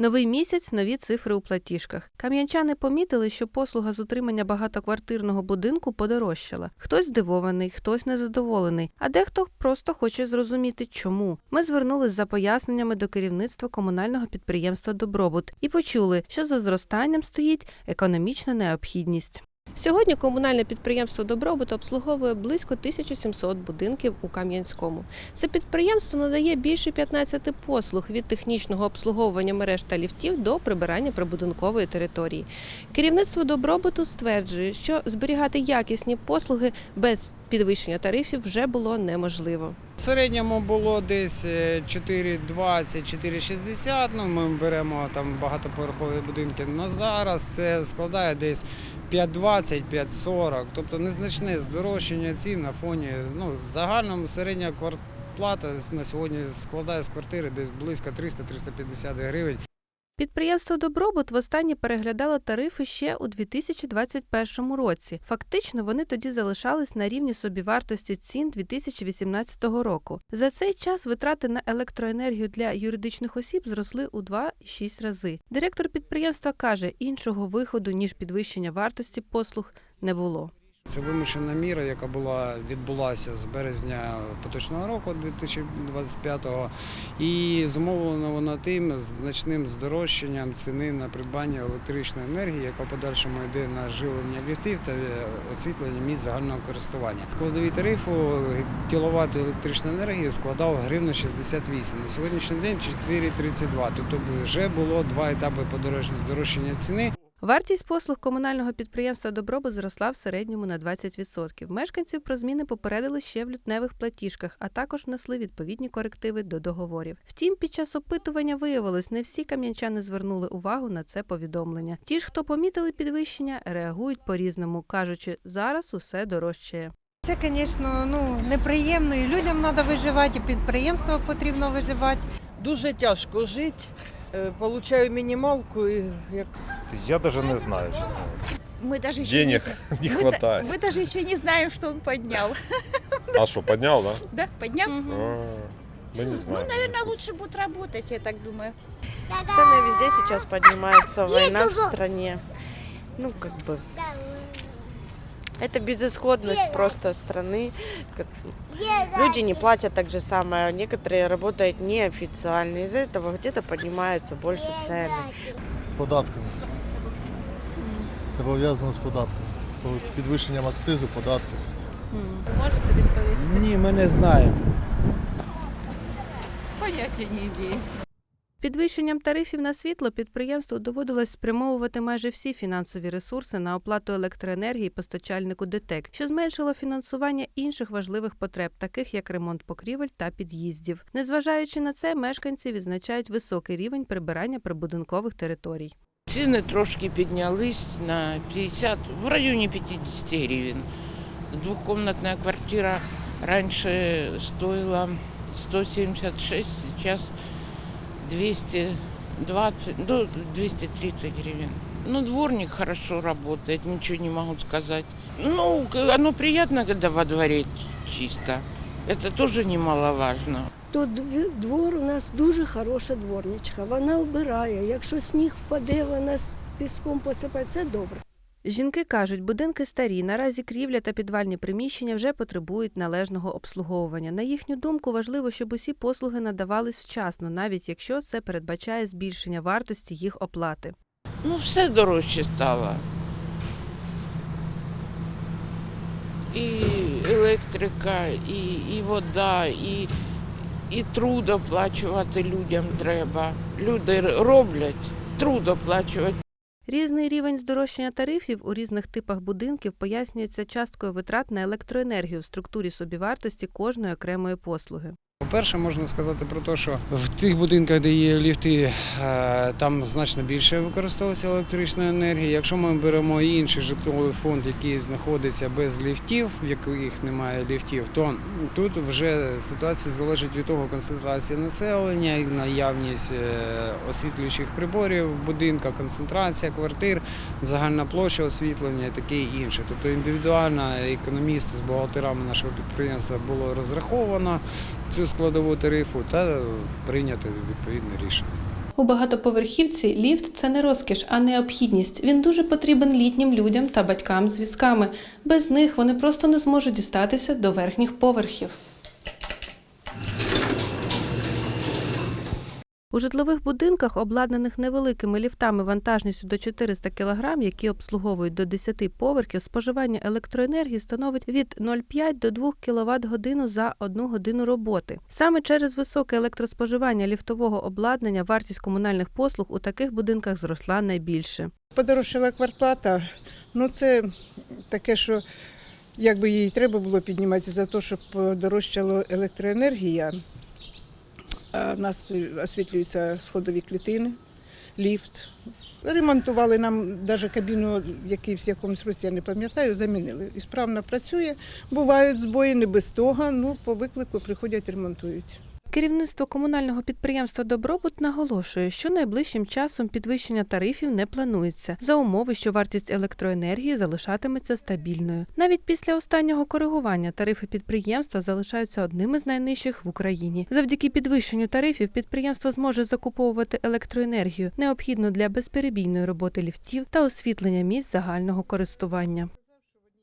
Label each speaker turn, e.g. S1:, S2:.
S1: Новий місяць, нові цифри у платіжках. Кам'янчани помітили, що послуга з утримання багатоквартирного будинку подорожчала. Хтось здивований, хтось незадоволений, а дехто просто хоче зрозуміти, чому. Ми звернулись за поясненнями до керівництва комунального підприємства Добробут і почули, що за зростанням стоїть економічна необхідність. Сьогодні комунальне підприємство Добробут обслуговує близько 1700 будинків у Кам'янському. Це підприємство надає більше 15 послуг від технічного обслуговування мереж та ліфтів до прибирання прибудинкової території. Керівництво добробуту стверджує, що зберігати якісні послуги без підвищення тарифів вже було неможливо.
S2: Середньому було десь е, 4,20-4,60, ну ми беремо там багатоповерхові будинки. На зараз це складає десь 5,20, 5,40, тобто незначне здорожчання цін на фоні. Ну, загальному середня квартплата на сьогодні складає з квартири десь близько 300-350 гривень.
S1: Підприємство Добробут востаннє переглядало тарифи ще у 2021 році. Фактично, вони тоді залишались на рівні собівартості цін 2018 року. За цей час витрати на електроенергію для юридичних осіб зросли у 2,6 рази. Директор підприємства каже, іншого виходу ніж підвищення вартості послуг не було.
S2: Це вимушена міра, яка була відбулася з березня поточного року 2025-го, і зумовлена вона тим значним здорожчанням ціни на придбання електричної енергії, яка в подальшому йде на живлення ліфтів та освітлення місць загального користування. Складові тарифу кіловат електричної енергії складав гривну 68. На сьогоднішній день 4,32. Тобто вже було два етапи подорож- здорожчання ціни.
S1: Вартість послуг комунального підприємства Добробут зросла в середньому на 20%. Мешканців про зміни попередили ще в лютневих платіжках, а також внесли відповідні корективи до договорів. Втім, під час опитування виявилось, не всі кам'янчани звернули увагу на це повідомлення. Ті ж, хто помітили підвищення, реагують по-різному, кажучи, зараз усе дорожчає.
S3: Це, звісно, ну, неприємно. І людям треба виживати, і підприємству потрібно виживати.
S4: Дуже тяжко жити. Е, Получаю мінімалку і як
S5: Я даже не знаю, честно.
S6: Мы даже еще
S5: Денег
S6: не,
S5: не
S6: мы, да-
S5: хватает.
S6: мы даже еще не знаем, что он поднял.
S5: А что, поднял, да?
S6: Да, поднял?
S5: А, Мы не
S6: Ну,
S5: знаем.
S6: наверное, лучше будет работать, я так думаю.
S7: Цены везде сейчас поднимаются, война в стране. Ну, как бы... Это безысходность просто страны. Как- Люди не платят так же самое, некоторые работают неофициально. Из-за этого где-то поднимаются больше цены.
S8: З податками. Це пов'язано з податками. По- Підвищенням акцизу, податків.
S1: Можете відповісти?
S4: ні, ми не знаємо.
S1: Підвищенням тарифів на світло підприємству доводилось спрямовувати майже всі фінансові ресурси на оплату електроенергії постачальнику ДТЕК, що зменшило фінансування інших важливих потреб, таких як ремонт покрівель та під'їздів. Незважаючи на це, мешканці відзначають високий рівень прибирання прибудинкових територій.
S9: Ціни трошки піднялись на 50, в районі 50 гривень. Двухкомнатная квартира раньше стоила 176, сейчас 220, ну, 230 гривен. Ну, дворник хорошо работает, ничего не могу сказать. Ну, оно приятно, когда во дворе чисто. Это тоже немаловажно.
S10: то двор у нас дуже хороша дворничка. Вона обирає. Якщо сніг впаде, вона з піском посипає. Це добре.
S1: Жінки кажуть, будинки старі, наразі крівля та підвальні приміщення вже потребують належного обслуговування. На їхню думку, важливо, щоб усі послуги надавались вчасно, навіть якщо це передбачає збільшення вартості їх оплати.
S9: Ну, все дорожче стало. І електрика, і, і вода, і, і труд оплачувати людям треба. Люди роблять, труд оплачувати.
S1: Різний рівень здорожчання тарифів у різних типах будинків пояснюється часткою витрат на електроенергію в структурі собівартості кожної окремої послуги.
S2: По-перше, можна сказати про те, що в тих будинках, де є ліфти, е, там значно більше використовується електричної енергії. Якщо ми беремо інший житловий фонд, який знаходиться без ліфтів, в яких немає ліфтів, то тут вже ситуація залежить від того концентрації населення, наявність е, освітлюючих приборів в будинках, концентрація квартир, загальна площа освітлення і таке інше. Тобто індивідуально економісти з бухгалтерами нашого підприємства було розраховано цю складову тарифу та прийняти відповідне рішення.
S1: У багатоповерхівці ліфт це не розкіш, а необхідність. Він дуже потрібен літнім людям та батькам з візками. Без них вони просто не зможуть дістатися до верхніх поверхів. У житлових будинках, обладнаних невеликими ліфтами вантажністю до 400 кг, які обслуговують до 10 поверхів, споживання електроенергії становить від 0,5 до 2 кВт годину за одну годину роботи. Саме через високе електроспоживання ліфтового обладнання вартість комунальних послуг у таких будинках зросла найбільше.
S4: Подорожчала квартплата. Ну це таке, що якби їй треба було піднімати за те, щоб подорожчала електроенергія. В нас освітлюються сходові клітини, ліфт. Ремонтували нам навіть кабіну, в якійсь якомусь році, я не пам'ятаю, замінили. І справно працює. Бувають збої, не без того. Ну, по виклику приходять, ремонтують.
S1: Керівництво комунального підприємства Добробут наголошує, що найближчим часом підвищення тарифів не планується за умови, що вартість електроенергії залишатиметься стабільною. Навіть після останнього коригування тарифи підприємства залишаються одними з найнижчих в Україні. Завдяки підвищенню тарифів підприємство зможе закуповувати електроенергію, необхідну для безперебійної роботи ліфтів та освітлення місць загального користування.